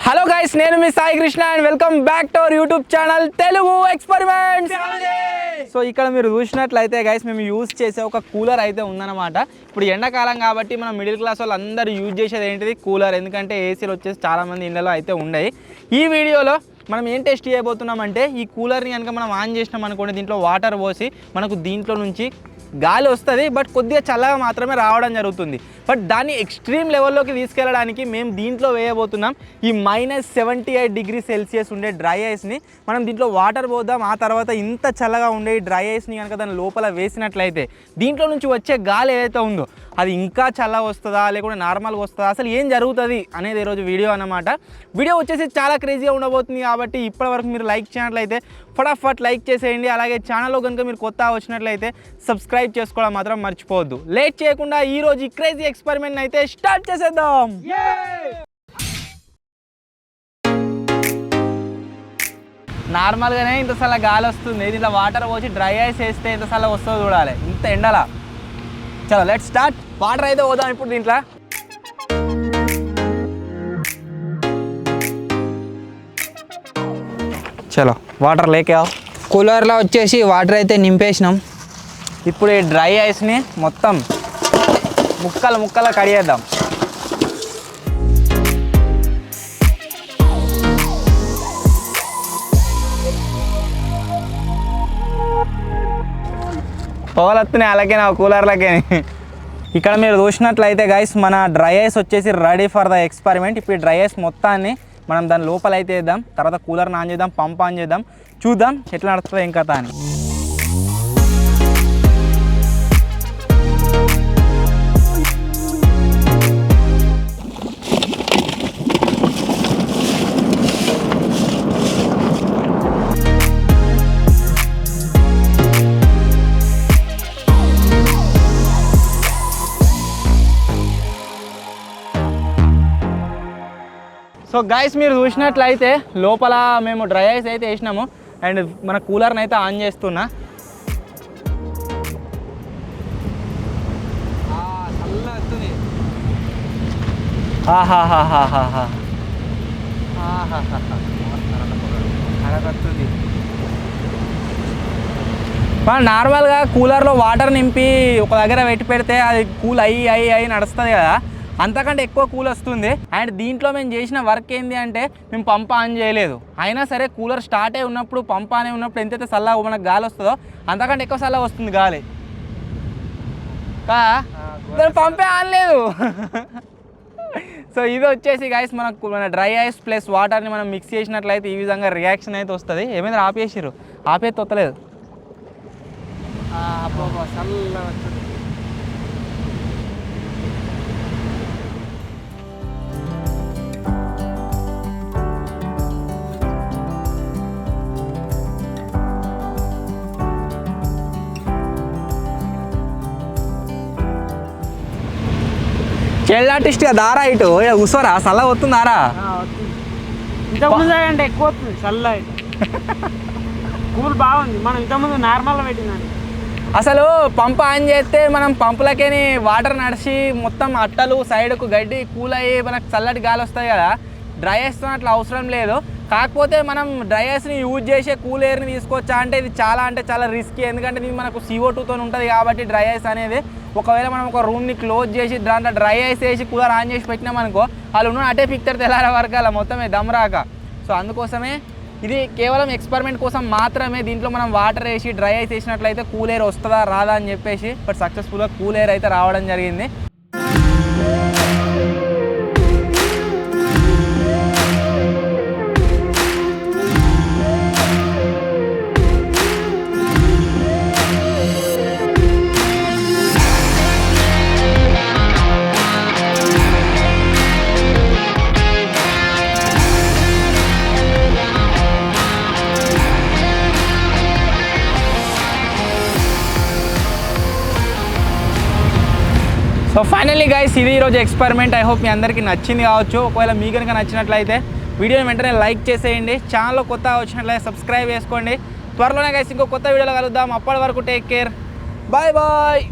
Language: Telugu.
హలో గైస్ నేను మీ Sai Krishna and welcome back to our YouTube channel Telugu experiment so ఇక్కడ మీరు చూసినట్లయితే గైస్ మేము యూజ్ చేసే ఒక కూలర్ అయితే ఉందన్నమాట. ఇప్పుడు ఎండాకాలం కాబట్టి మనం మిడిల్ క్లాస్ వాళ్ళు అందరూ యూజ్ చేసేది ఏంటిది? కూలర్ ఎందుకంటే ఏసీలు వచ్చేసి చాలామంది ఇళ్ళలో అయితే ఉండయి ఈ వీడియోలో మనం ఏం టెస్ట్ చేయబోతున్నామంటే ఈ కూలర్ని కనుక మనం ఆన్ చేసినాం అనుకోండి దీంట్లో వాటర్ పోసి మనకు దీంట్లో నుంచి గాలి వస్తుంది బట్ కొద్దిగా చల్లగా మాత్రమే రావడం జరుగుతుంది. బట్ దాన్ని ఎక్స్ట్రీమ్ లెవెల్లోకి తీసుకెళ్ళడానికి మేము దీంట్లో వేయబోతున్నాం. ఈ minus seventy eight degree Celsius ఉండే డ్రై ఐస్ని మనం దీంట్లో వాటర్ పోద్దాం. ఆ తర్వాత ఇంత చల్లగా ఉండే ఈ డ్రై ఐస్ని కనుక దాని లోపల వేసినట్లయితే దీంట్లో నుంచి వచ్చే గాలి ఏదైతే ఉందో అది ఇంకా చల్లగా వస్తుందా లేకుంటే నార్మల్గా వస్తుందా అసలు ఏం జరుగుతుంది అనేది ఈరోజు వీడియో అన్నమాట. వీడియో వచ్చేసి చాలా క్రేజీగా ఉండబోతుంది కాబట్టి ఇప్పటివరకు మీరు లైక్ చేయనట్లయితే ఫటాఫట్ లైక్ చేసేయండి. అలాగే ఛానల్లో కనుక మీరు కొత్త వచ్చినట్లయితే సబ్స్క్రైబ్ చేసుకోవడం మాత్రం మర్చిపోవద్దు. లేట్ చేయకుండా ఈ రోజు ఈ క్రేజీ ఎక్స్పెరిమెంట్ అయితే స్టార్ట్ చేసేద్దాం. నార్మల్గానే ఇంతసార్లు గాలి వస్తుంది. దీంట్లో వాటర్ పోసి డ్రై ఐస్ వేస్తే ఇంతసార్లు వస్తుందో చూడాలి. ఇంత ఎండలా. చలో లెట్ స్టార్ట్ వాటర్ అయితే పోదాం ఇప్పుడు దీంట్లో. చలో. వాటర్ లేకే కూలర్లో వచ్చేసి వాటర్ అయితే నింపేసినాం. ఇప్పుడు ఈ డ్రై ఐస్ని మొత్తం ముక్కలు ముక్కలు కడిగేద్దాం పొగలొత్తున్నాయి అలాగే నా కూలర్లకే. ఇక్కడ మీరు చూసినట్లయితే గైస్ మన డ్రై ఐస్ వచ్చేసి రెడీ ఫర్ ద ఎక్స్పెరిమెంట్. ఇప్పుడు ఈ డ్రై ఐస్ మొత్తాన్ని మనం దాని లోపల అయితే వేద్దాం తర్వాత కూలర్ని ఆన్ చేద్దాం పంప్ ఆన్ చేద్దాం చూద్దాం ఎట్లా నడుస్తుందో ఏం కథ అని. సో గైస్ మీరు చూసినట్లయితే లోపల మేము డ్రై ఐస్ అయితే వేసినాము. అండ్ మన కూలర్ని అయితే ఆన్ చేస్తున్నా. మనం నార్మల్గా కూలర్లో వాటర్ నింపి ఒక దగ్గర పెట్టి పెడితే అది కూల్ అయ్యి అయ్యి అయ్యి నడుస్తుంది కదా. అంతకంటే ఎక్కువ కూల్ వస్తుంది. అండ్ దీంట్లో మేము చేసిన వర్క్ ఏంది అంటే మేము పంప ఆన్ చేయలేదు. అయినా సరే కూలర్ స్టార్ట్ అయి ఉన్నప్పుడు పంప అనే ఉన్నప్పుడు ఎంతైతే చల్లగా మనకు గాలి వస్తుందో అంతకంటే ఎక్కువ చల్లగా వస్తుంది గాలి. కా? పంపే ఆనలేదు. సో ఇది వచ్చేసి గైస్ మనకు మన డ్రై ఐస్ ప్లస్ వాటర్ని మనం మిక్స్ చేసినట్లయితే ఈ విధంగా రియాక్షన్ అయితే వస్తుంది. ఏమైంది? ఆపేసిర్రు. ఆపేది తొత్తలేదు. చైల్డ్ ఆర్టిస్ట్ దారా ఇటు. కూర్చోరా సల్ల వస్తుందారా ఇంతకుముందు అంటే ఎక్కువ వస్తుంది చల్ల కూల్ బాగుంది. మనం ఇంతకుముందు నార్మల్ పెట్టిందండి అసలు పంప్ ఆన్ చేస్తే మనం పంపులకేని వాటర్ నడిచి మొత్తం అట్టలు సైడ్కు గడ్డి కూల్ అయ్యి మనకు చల్లటి గాలి వస్తాయి కదా. డ్రై ఐస్తో అట్లా అవసరం లేదు. కాకపోతే మనం డ్రైయర్స్ని యూజ్ చేసే కూల్ ఎయిర్ని తీసుకోవచ్చా అంటే ఇది చాలా అంటే చాలా రిస్కీ ఎందుకంటే ఇది మనకు సిఓ టూతో ఉంటుంది కాబట్టి డ్రై ఐస్ అనేది ఒకవేళ మనం ఒక రూమ్ని క్లోజ్ చేసి దాంట్లో డ్రై ఐస్ వేసి కూలర్ ఆన్ చేసి పెట్టినాం అనుకో వాళ్ళు ఉన్న అటే పిక్చర్ తెల్లారే వరకు అలా మొత్తమే దమ్ రాక. సో అందుకోసమే ఇది కేవలం ఎక్స్పెరిమెంట్ కోసం మాత్రమే దీంట్లో మనం వాటర్ వేసి డ్రై ఐస్ వేసినట్లయితే కూల్ ఎయిర్ వస్తుందా రాదా అని చెప్పేసి బట్ సక్సెస్ఫుల్గా కూల్ ఎయిర్ అయితే రావడం జరిగింది. సో ఫైనల్లీ గైస్ ఇది ఈరోజు ఎక్స్పెరిమెంట్ ఐ హోప్ మీ అందరికీ నచ్చింది కావచ్చు. ఒకవేళ మీ కనుక నచ్చినట్లయితే వీడియోని వెంటనే లైక్ చేసేయండి. ఛానల్లో కొత్త వచ్చినట్లయితే సబ్స్క్రైబ్ చేసుకోండి. త్వరలోనే గైస్ ఇంకో కొత్త వీడియోలో కలుద్దాం. అప్పటి వరకు టేక్ కేర్ బాయ్ బాయ్